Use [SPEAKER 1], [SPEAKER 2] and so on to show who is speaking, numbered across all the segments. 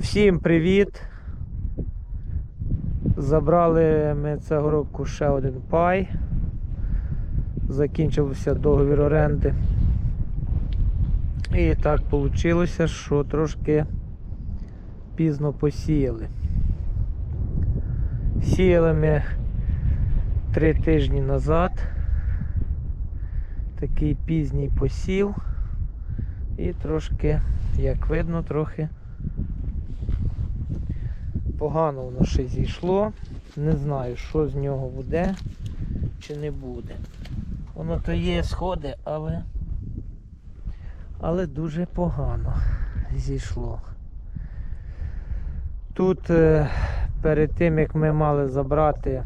[SPEAKER 1] Всім привіт! Забрали ми цього року ще один пай. Закінчився договір оренди. І так вийшло, що трошки пізно посіяли. Сіяли ми три тижні назад. Такий пізній посів. І трошки, як видно, трохи погано воно ще зійшло. Не знаю, що з нього буде чи не буде. Воно то є сходи, але але дуже погано зійшло. Тут е, перед тим як ми мали забрати,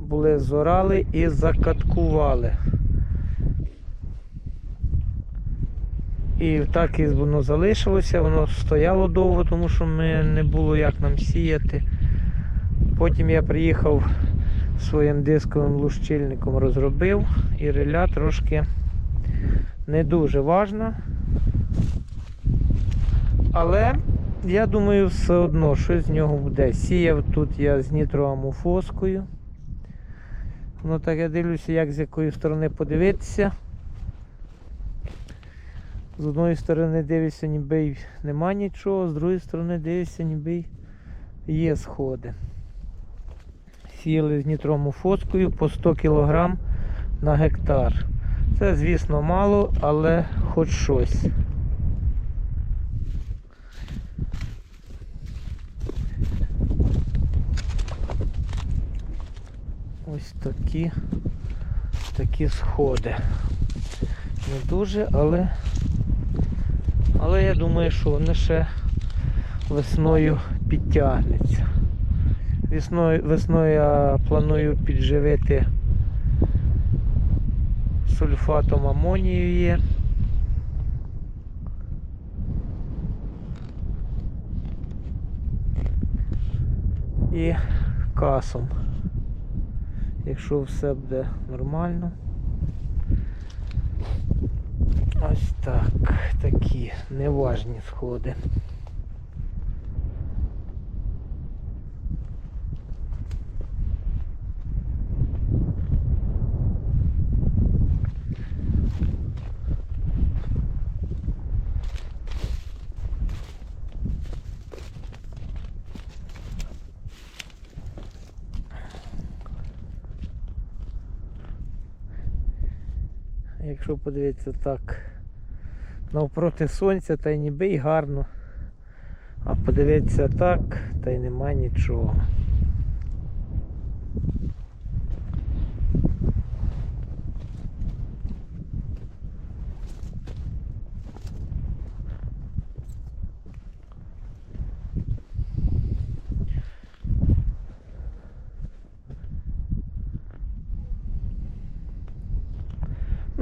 [SPEAKER 1] були зорали і закаткували. І так і воно залишилося, воно стояло довго, тому що ми не було як нам сіяти. Потім я приїхав своїм дисковим лущильником, розробив і реля трошки не дуже важна. Але я думаю, все одно щось з нього буде. Сіяв тут я з нітроамофоскою. Ну так я дивлюся, як з якої сторони подивитися. З одної сторони дивишся, ніби й нема нічого, з другої сторони дивишся, ніби й є сходи. Сіяли з нітромофоскою по 100 кг на гектар. Це, звісно, мало, але хоч щось. Ось такі, такі сходи. Не дуже, але але я думаю, що вони ще весною підтягнуться. Весною, весною я планую підживити сульфатом амонію є. І касом. Якщо все буде нормально. Ось так, такі неважні сходи. Якщо подивитися так навпроти сонця, та й ніби й гарно. А подивитися так, та й нема нічого.